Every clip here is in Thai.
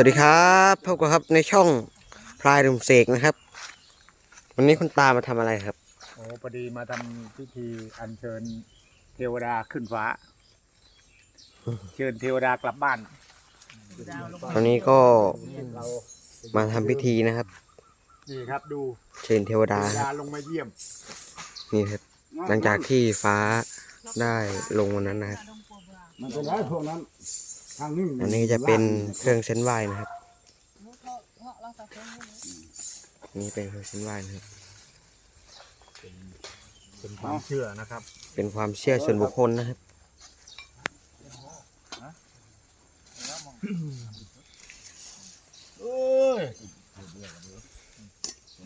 สวัสดีครับพบกับครับในช่องพลายดุมเสกนะครับ วันนี้คุณตามาทำอะไรครับโอ้พอดีมาทำพิธีอัญเชิญเทวดาขึ้นฟ้า เชิญเทวดากลับบ้าน ตอนนี้ก็มาทำพิธีนะครับ นี่ครับดูเชิญเทวเทดาวคดารับลงมาเยี่ยม นี่ครับ หลังจากที่ฟ้าได้ลงวันนั้นนะครับมันเป็นไรพวกนั้นทางนี้ อันนี้จะเป็นเครื่องเส้นไหว้นะครับนี่เป็นเครื่องเส้นไหว้นะครับ เป็นความเชื่อนะครับ เป็นความเชื่อส่วนบุคคลนะครับเอ้ย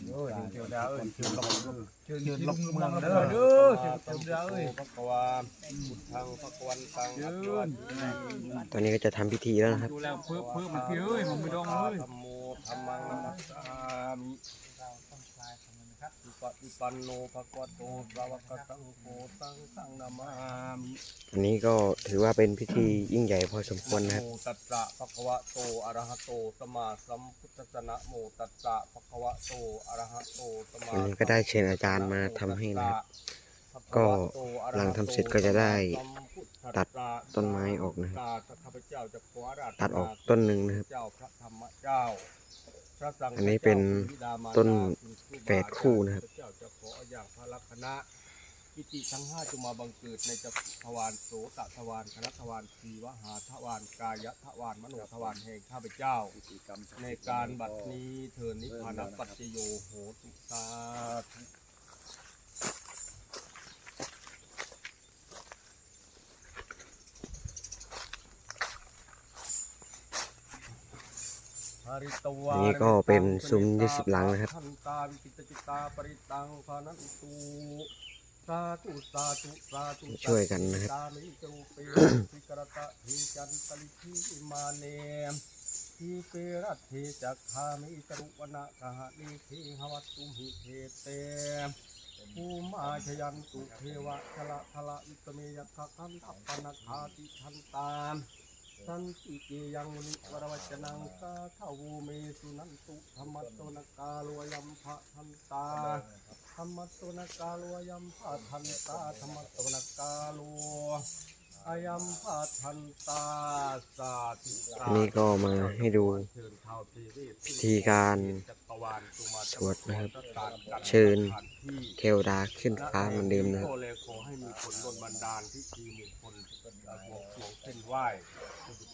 โอ้ยเทวดาเอ้ยเชิญลง เชิญเชิญลงเมืองเด้อเด้อเชิญเทวดาเอ้ยพระกวาบุตรทางพระกวันตังอัจวัตตอนนี้ก็จะทำพิธีแล้วนะครับ ดูแล้วเพิ่มเพิ่มมันเพี้ยเอ้ยมันไม่ต้องเลย ธรรมโมธรรมังนัมสสามิ อุปติปันโนภะคะวะโตสาวกสังโฆสังฆังนามามิอันนี้ก็ถือว่าเป็นพิธียิ่งใหญ่พอสมควรนะครับโมตัสสะภะคะวะโตอะระหะโตสัมมาสัมพุทธัสสะนะโมตัสสะภะคะวะโตอะระหะโตสัมมาวันนี้ก็ได้เชิญอาจารย์มาทำให้นะครับ ก็หลังทำเสร็จก็จะได้ตัดต้นไม้ออกนะครับข้าพเจ้าจะขออาราธนาตัดออกต้นหนึ่งนะครับ เจ้าพระธรรมเจ้าพระสังฆ อันนี้เป็นต้นแฝดคู่นะครับเจ้าจะขออย่างพระลักษณะกิติทั้งห้าจงมาบังเกิดในจักรทวารโสตทวารคณทวารทีวหาทวารกายทวารมโนทวารแห่งข้าพเจ้า ในการบัดนี้เถิดนิพพานปัจจโยโหตุสาธุ นนี้ก็เป็นซุ้ม20หลังนะครับช่วยกันนะครับทีเปรัตเทจักขามิจรุวนะกหะนิเทหวัตตุหิเทเตภูมาชยันตุเทวะชละทละอิตเมยัคคะคันตัปปนาคาติทันตาม สันติเกยังนิวรวัจนังสาทาวูเมสุนันตุธรรมตโตนกาลวยัมภะทันตาธรรมตโตนกาลวยัมภะทันตาธรรมตโตนกาลวอายัมภะทันตาสาธุสาอันนี้ก็มาให้ดูพิธีการสวดนะครับ เชิญเทวดาขึ้นฟ้าเหมือนเดิมนะครับ มีผลดลบันดาลที่ทีมงคลบวงสรวงเส้นไหว้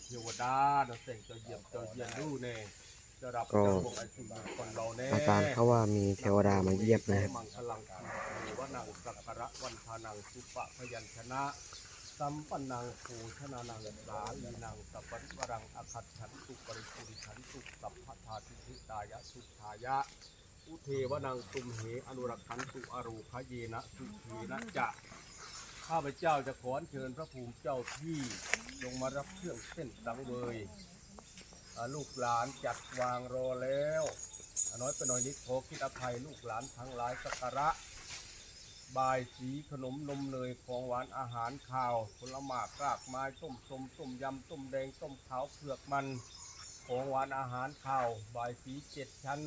เทวดาเราเสกเจ้าเยี่ยมเจ้าเยี่ยมดูเน่จะรับก็เจ้าพวกไอ้สิ่งมงคลเราแน่อาจารย์เขาว่ามีเทวดามาเยี่ยมนะครับมังคลังหรือว่านังสักการะวันพานังสุปะพยัญชนะสัมปันนังภูชนานังสาลีนังสัพพะวรังอคัตฉันตุปริปุริฉันตุสัพพะทาทิทิตายะสุทายะ อุเทวนังตุมเหอนุรักขันตุอรูคเยนะสุขีนะจะ ข้าพเจ้าจะขอเชิญพระภูมิเจ้าที่ลงมารับเครื่องเส้นสังเวยลูกหลานจัดวางรอแล้วน้อยไปหน่อยนิดขอคิดอภัยลูกหลานทั้งหลายสักการะบายสีขนมนมเนยของหวานอาหารข้าวผลไม้รากไม้ต้มส้มต้มยำต้มแดงต้มขาวเผือกมัน ของหวานอาหารข้าวบายสีเจ็ดชั้น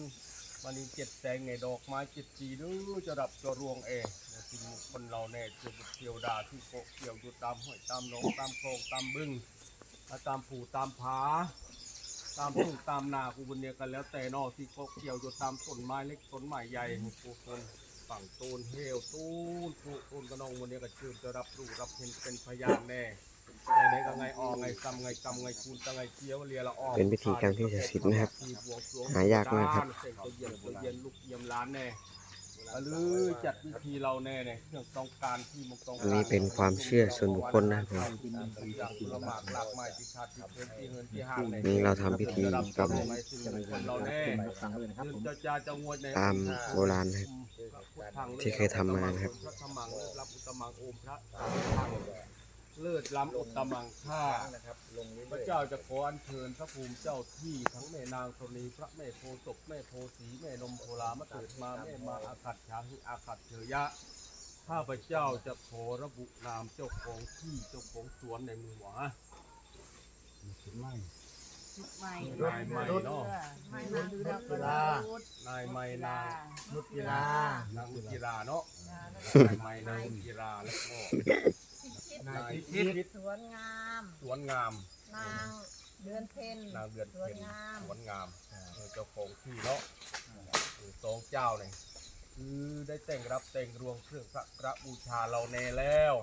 มันนี้เจ็ดแสงไงดอกไม้เจ็ดสีหรือจะดับจะรวงเองสิ่งมงคลเราแน่จียวบุตรเทียวดาที่โกะเกี่ยวอยู่ตามห้วยตามหนองตามคลองตามบึงตามผูตามผา ตามทุ่งตามนากูบุญเนี่ยกันแล้วแต่นอที่โกะเกี่ยวอยู่ตามต้นไม้เล็กต้นไม้ใหญ่กูเกินฝั่งตูนเฮวตูนตูตูนกระนองวันนี้ก็ชื่อจะรับรู้รับเห็นเป็นพยานแน่ ไหนๆก็ไงออกไงกำไงกำไงคูณตะไงเคี้ยวเรียละออกเป็นพิธีกรรมที่ศักดิ์สิทธิ์นะครับหายากมากครับ เสกจะเย็นจะเย็นลูกเยี่ยมร้านแน่หรือจัดพิธีเราแน่เนี่ยเครื่องต้องการที่มุกต้องการอันนี้เป็นความเชื่อส่วนบุคคลนะครับผมอย่างผลไม้หลากหลายที่ขาดที่เพิ่นที่เงินที่ห้างยนี่เราทำพิธีกรรมเราแน่ฟังเลยนะครับผมจะจะจะงวดในตามโบราณนะครับที่เคยทำมานะครับ พระธรรมังเลิศล้ำอุตตมังโอมพระธรรมังเลิศล้ำอุตตมังข้าพระเจ้าจะขออัญเชิญพระภูมิเจ้าที่ทั้งแม่นางธรณีพระแม่โพศพแม่โพสีแม่นมโพลามะเกิดมาแม่มาอาคัตฉาหิอาคัตเถยะข้าพเจ้าจะขอระบุนามเจ้าของที่เจ้าของสวนในมือหวาไม่ชุดใหม่นายใหม่เนาะไม่นานเดือนกีฬานายใหม่นางนุชกีฬานางกีฬาเนาะนายใหม่นางกีฬาแล้วก็ นายนายพิพิชิตชิตสวนงาม สวนงาม นางเดือนเพ็ญนางเดือนสวนเพ็ญงามสวนงามเออเจ้าของที่เนาะเออสองเจ้าเนี่ยคือได้แต่งรับแต่งรวงเครื่องพระกระบูชาเราแน่แล้ว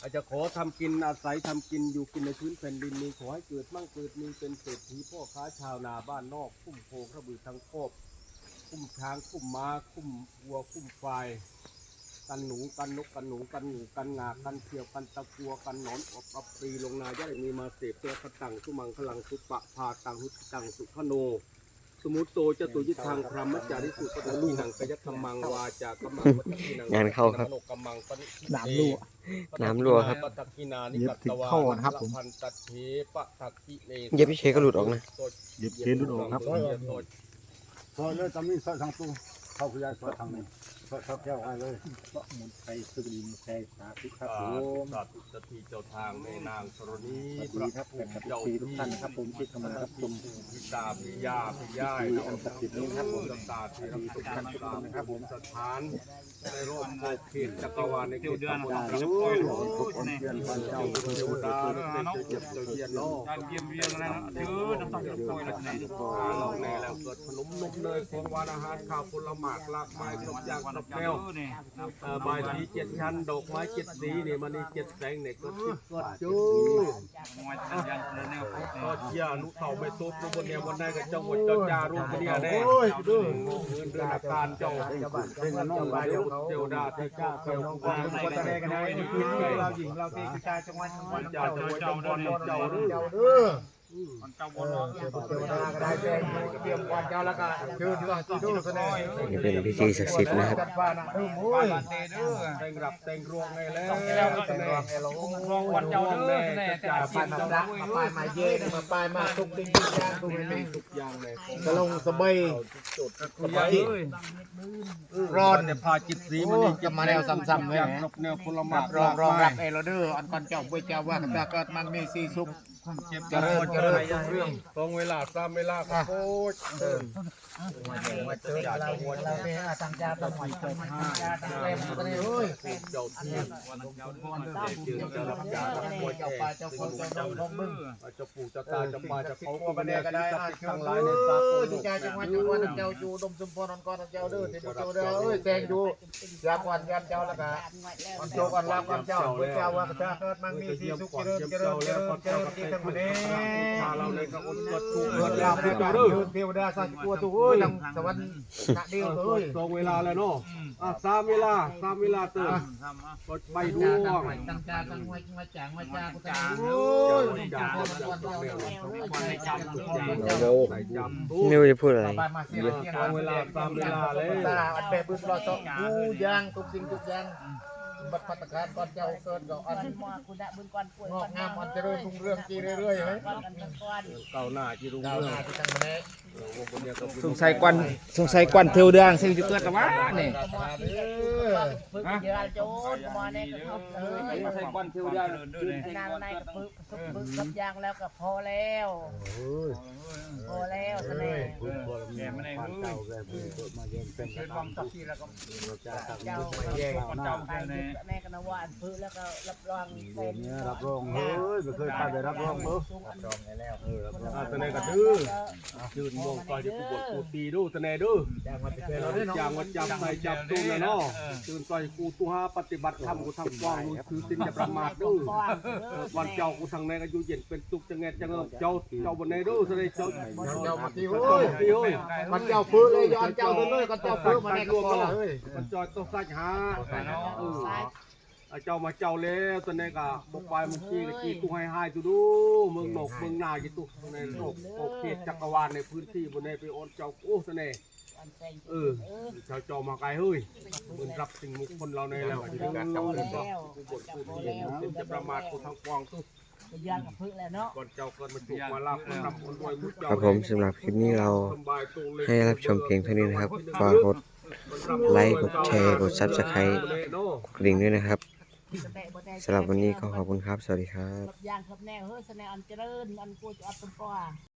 อาจจะขอทำกินอาศัยทำกินอยู่กินในพื้นแผ่นดินนี้ขอให้เกิดมั่งเกิดมีเป็นเศรษฐีพ่อค้าชาวนาบ้านนอกคุ้มโพกระบือทั้งครอบคุ้มช้างคุ้มม้าคุ้มวัวคุ้มควาย กันหนูกันนกกันหนูกันหนูกันงากันเขียวกันตะกัวกันหนอนอบอับปรีลงนาย่าได้มีมาเสพเพื่อขตังสุมังพลังสุปะพาตังหุตังสุขโน สมุตโตจตุยิทางพรหมจาริสุปตตินังกยกรรมังวาจากรรมังวัตถินังงานเข้าครับมโนกรรมังปณิทิเตน้ำรั่วน้ำรั่วครับปตักกินานิเหยียกับตถึตงวาเข้านะครับผมพันตัดเทปะตักกิเลสเหยียบพี่เชก็หลุดออกนะเหยียบเชนรุ่นออกครับเหยียบโดดซอยเลยตำนี้ซอยทางตู้เข้าขยายซอยทางนี้ ซอยซอยแก้วไว้เลยพระมนต์ไทยสุรินทร์ชัยสาธุครับสาผธุมสาธุสถีเจ้าทางในนางธรณีสวัสดีครับแขกผู้มีทุกท่านนะครับผมที่กำลังรับชมพิตาพิยาพิย่ายที่อันศักดิ์สิทธิ์นี้ครับผมตาที่รับสุขท่านทุกท่านนะครับผมสถานในโลกโลกเขตจักรวาลในเขตตำบลได้พระโอ้โอ้ยยทุกคนเรียนพันเจ้าเทวดาเจ้าเจ็บเจ้าเยียนเนาะเยี่ยมเยียนอะไรนะเจอน้ำตาลน้ำตาลอะไรนี่อาเราแน่แล้วเกิดขนมนมเนยของหวานอาหารข้าวผลไม้หลากหลายครบอย่างครบแนวนี่เอ่อใบสีเจ็ดชั้นดอกไม้เจ็ดสีนี่มันนี่เจ็ดแสงเนี่ยก็ติก็จูมวยจันยันเลยแนวก็เชียร์นุเข่าไปซุบลูกบนเนี่ยวันได้กับเจ้าหมดเจ้าจารุ่งเนี่ยแน่เดินเงินเดือนอาการเจ้าเป็นกันน้องไปเทเดี๋ยววเทวดาเทเจ้าเทวดาคนแสดงกันได้คือเราหญิงเราตีกระจายจังหวัดจังหวัดเจ้าเจ้าเจ้าเจ้าเจ้า เจ้าเจ้าเจ้าเด้อมันเจ้าบอลเทวดาก็ได้แจ้งเตรียมก่อนเจ้าแล้วก็เชิญที่ว่าที่ดูแสดงนี่เป็นพิธีศักดิ์สิทธิ์นะครับกันฟ้านะเออโอ้ยเตเด้อแต่งรับแต่งรวงไงแล้วแต่งรองไอ้ลงรองวันเจ้าเด้อแน่แต่มาป้ายมาดักมาป้ายมาเย่มาป้ายมาทุกสิ่งทุกอย่างทุกอย่างทุกอย่างเลยสลงสบายทุกอย่างร้อนเนี่ยพาจิตสีโอ้มันนี่จะมาแนวซ้ำๆเลยอย่างครบแนวพลไม้รองรองรับเอโรเดอร์อันก่อนเจ้าบุญเจ้าว่ากันตาเกิดมันมีสีสุข เจ็บเจริญเจริญรุ่งเรื่องตรงเวลาตามเวลาครับโคตรเดินมาเจอเราเราเนี่ยตั้งใจตั้งหมายตั้งหมายตั้งใจตั้งใจตั้งใจเฮ้ยเจ้าที่เจ้าพ่อเจ้าเจือเจ้ารับจาเจ้าป่วยเจ้าเจ้าป่าเจ้าคนเจ้าน้องของมึงเจ้าปู่เจ้าตาเจ้าป่าเจ้าเขาตัวบันเดก็ได้อาเชิทั้ญงหเลลายในสากลยดีใจจังหวัดจังหวัดเจ้าอยู่ดมสมพรนก่อนเจ้าเด้อที่เจ้าเด้อเอ้ยแซงอยู่ยากวันยันเจ้าแล้วก็วันโจกันลาวันเจ้าบุญเจ้าว่าประชาเกิดมันมีสีสุขเจริญเจริญเจริญเจริญังหมดเด้เราในกระอุนกดถูกเกิดลาภได้การเดินเทวดาสัตว์กลัวตัวเอ้ยังสวรรค์ณเดียวเอ้ยตรงเวลาแล้วเนาะอะสามเวลาสามเวลาเติมกดไปดูตั้งว่างใจตั้งใจตั้งไว้มาจางมาจางกูตั้งโอ้ยจางคนวันเดียวจำทุกอย่างโอ้ใส่จำไม่รู้จะพูดอะไรสียเสียงเวลาตามเวลาเลยตาอันแบบบึ้งรอสองกูย่างทุกสิ่งทุกอย่าง บัดพัฒการก่อนเจ้าเกิดก็อันมอกุดะบุญก่อนป่วยงอกงามอันเจริญรุ่งเรืองจีเรื่อยๆเฮ้ยก่อนกันกันก่อนเก่าหน้าจีรุ่งดาวเรืองนาที่ตั้งมาแน่วงบนเนี่ยก็สงสัยควันสงสัยควันเทวดาสิ่งจะเกิดแต่ว่านี่มอที่จะฝึกเยอะโจนมอเนี่ยก็ครบเลยสงสัยควันเทวดาเดินนางในก็ฝึกฝึกฝึกกับยางแล้วก็พอแล้วพอแล้วแสดง แกไม่ได้ เฮ้ยเป็นความสักทีแล้วก็เจ้าแย่งคนเจ้าไปแม่กันนะว่าฝึกแล้วก็รับรองเป็นเนี่ยรับรองเฮ้ยไม่เคยไปได้รับรองเบ้อจองแล้วเออรับรองตะเนกระดื้อยืนมองก่อนจะกูบดกูตีดูตะเนดื้อแจ้งมาเป็นเราด้วยเนาะจางวัดจำใส่จับตู้นะเนาะยืนต่อยกูตู้ห้าปฏิบัติธรรมกูทำกว้างกูคือสินจะประมาทดื้อวันเจ้ากูทางในก็อยู่เย็นเป็นตุกจังเงจังเอิบเจ้าเจ้าบนในดื้อแสดงเจ้าเจ้ามาตีโอ้ยมันเจ้าฟื้นเลยย้อนเจ้าเลยก็เจ้าฟื้นมาแน่ก็พอละเฮ้ยมันจอยต้องสักหาเออเจ้ามาเจ้าแล้วตอนนี้ก็บกไปมึงกี้กะกี้ตู้ให้ให้ตูดูมึงหนกมึงนากี่ตู้ในโลกโอเคจักรวาลในพื้นที่บนในไปโอนเจ้าโอ้ตอนนี้เออเจ้าเจ้ามาไกลเฮ้ยมึงรับสิ่งมุกคนเราในแล้วที่ดูเจ้าเลยก็กูบดกูตีเป็นจะประมาทกูทางกวางตู้ ยางกับพึ่งแล้วเนาะ ก่อนเจ้าเกิดมาจุกมาลาบมาทำคนรวยมุดเจ้าครับผมสำหรับคลิปนี้เราให้รับชมเพียงเท่านี้นะครับฝากกดไลค์กดแชร์กด Subscribe กดกระดิ่งด้วยนะครับสำหรับวันนี้ก็ขอบคุณครับ สวัสดีครับยางกับแนวเฮ้ยสดงอันเจริญอันกูจะอัดตัว